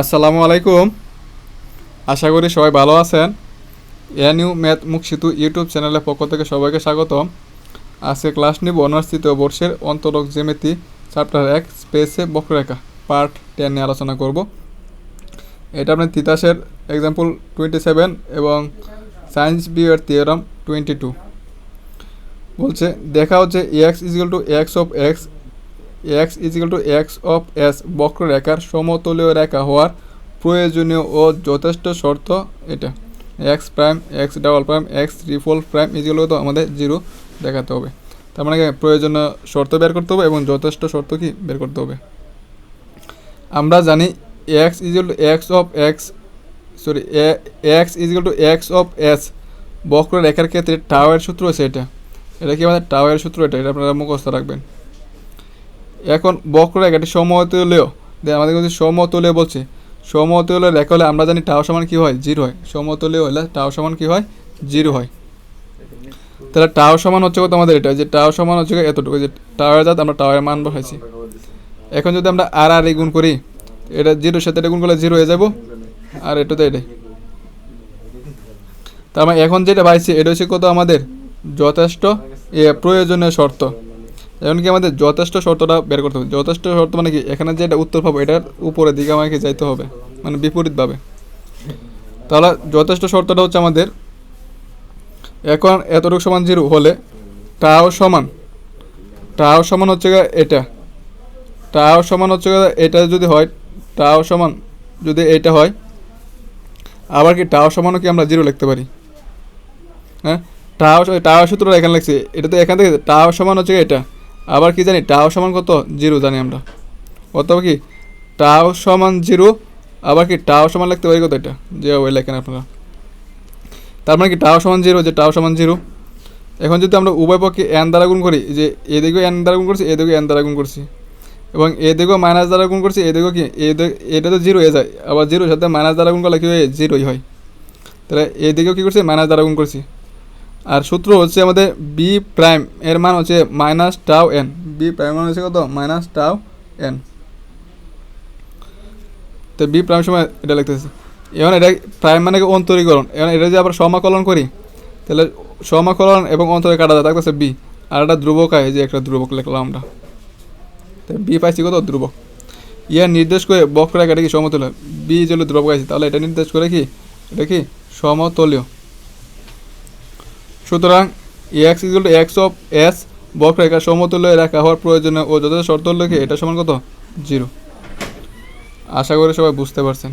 আসসালামু আলাইকুম। আশা করি সবাই ভালো আছেন। এনইউ ম্যাথ মুখ সেতু ইউটিউব চ্যানেলের পক্ষ থেকে সবাইকে স্বাগতম। আজকে ক্লাস নিব অনার্স তৃতীয় বর্ষের অন্তরক জ্যামিতি, চ্যাপ্টার এক, স্পেসে বক্ররেখা, পার্ট টেন নিয়ে আলোচনা করব। এটা আপনার তিতাসের এক্সাম্পল টোয়েন্টি সেভেন এবং সায়েন্স বিয়ের থিওরাম টোয়েন্টি টু বলছে দেখা হচ্ছে x is equal to x of x x is equal to x of s বক্ররেখার সমতলীয় রেখা হওয়ার প্রয়োজনীয় ও যথেষ্ট শর্ত এটা। X prime x double prime x triple prime is equal তো আমাদের জিরো দেখাতে হবে। তার মানে প্রয়োজনীয় শর্ত বের করতে হবে এবং যথেষ্ট শর্ত কি বের করতে হবে। আমরা জানি x is equal to x of x sorry x is equal to x of s বক্ররেখার ক্ষেত্রে টাওয়ার সূত্র আছে এটা। এটা কি আমাদের টাওয়ার সূত্র? এটা এটা আপনারা মুখস্থ রাখবেন। এখন বক্ররেখাটি সমতলীয়। আমাদের কাছে সমতলীয় বলছে। সমতলীয় রেখা হলে আমরা জানি টাও সমান কি হয়? জিরো হয়। সমতলীয় হলে টাও সমান কি হয়? জিরো হয়। তাহলে টাও সমান হচ্ছে কত আমাদের এটা? যে টাও সমান হচ্ছে এতটুকু। যে টাওয়ার জাত, আমরা টাওয়ারের মান বসাইছি। এখন যদি আমরা আর আর গুণ করি, এটা জিরোর সাথে এটা গুণ করলে জিরো হয়ে যাব। আর এটা তো এটাই। তার মানে এখন যেটা পাইছি, এটা হচ্ছে কত আমাদের? যথেষ্ট প্রয়োজনীয় শর্ত। এখন কি আমাদের যথেষ্ট শর্তটা বের করতে হবে। যথেষ্ট শর্ত মানে কি? এখানে যে এটা উত্তর পাবো, এটার উপরের দিকে আমাকে যাইতে হবে মানে বিপরীতভাবে। তাহলে যথেষ্ট শর্তটা হচ্ছে আমাদের, এখন এতটুকু সমান জিরো হলে টাও সমান টাও সমান হচ্ছে এটা। টাও সমান হচ্ছে এটা যদি হয়, টাও সমান যদি এটা হয়, আবার কি টাও সমানও কি আমরা জিরো লিখতে পারি? হ্যাঁ? টাও টাও সূত্রটা এখানে লিখছি, এটা তো এখান থেকে, টাও সমান হচ্ছে এটা। আবার কি জানি, টাও সমান কত? জিরো জানি আমরা। অথবা কি? টাও সমান জিরো, আবার কি টাও সমান লিখতে পারি কত এটা? যে ওই লেখেন আপনারা। তার মানে কি টাও সমান জিরো, যে টাও সমান জিরো? এখন যদি আমরা উভয় পক্ষে এন দ্বারা গুণ করি, যে এদিকেও এন দ্বারা গুণ করছি এদিকেও এন দ্বারা গুণ করছি। এবং এদিকেও মাইনাস দ্বারা গুণ করছি এদিকেও কি এটা তো জিরো হয়ে যায়। আবার জিরোর সাথে মাইনাস দ্বারা গুণ করলে কি হয়? জিরোই হয়। তাহলে এদিকেও কী করছি? মাইনাস দ্বারা গুণ করছি। আর সূত্র হচ্ছে আমাদের বি প্রাইম এর মান হচ্ছে মাইনাস টাও এন বি প্রাইম মান হচ্ছে কত? মাইনাস টাও এন তো বি প্রাইম সময় এটা লিখতেছে। এখন এটা প্রাইম মানে কি অন্তরীকরণ? এখন এটা যদি আবার সমাকলন করি, তাহলে সমাকলন এবং অন্তরে কাটা যায়, থাকতেছে বি আর একটা ধ্রুবক হয় যে একটা ধ্রুবক লিখলাম আমরা। তো বি পাইছি কত? ধ্রুবক। ইয়া নির্দেশ করে বক্ররেখাটা কি সমতুল্য। বি যদি ধ্রুবক আছে, তাহলে এটা নির্দেশ করে কি? এটা কি? সমতলীয়। সুতরাং x equal to x of s বক্ররেখা সমতুল্য রেখা হওয়ার প্রয়োজনে ও যথাযথ শর্ত লিখে এটা সমান কত? জিরো। আশা করি সবাই বুঝতে পারছেন।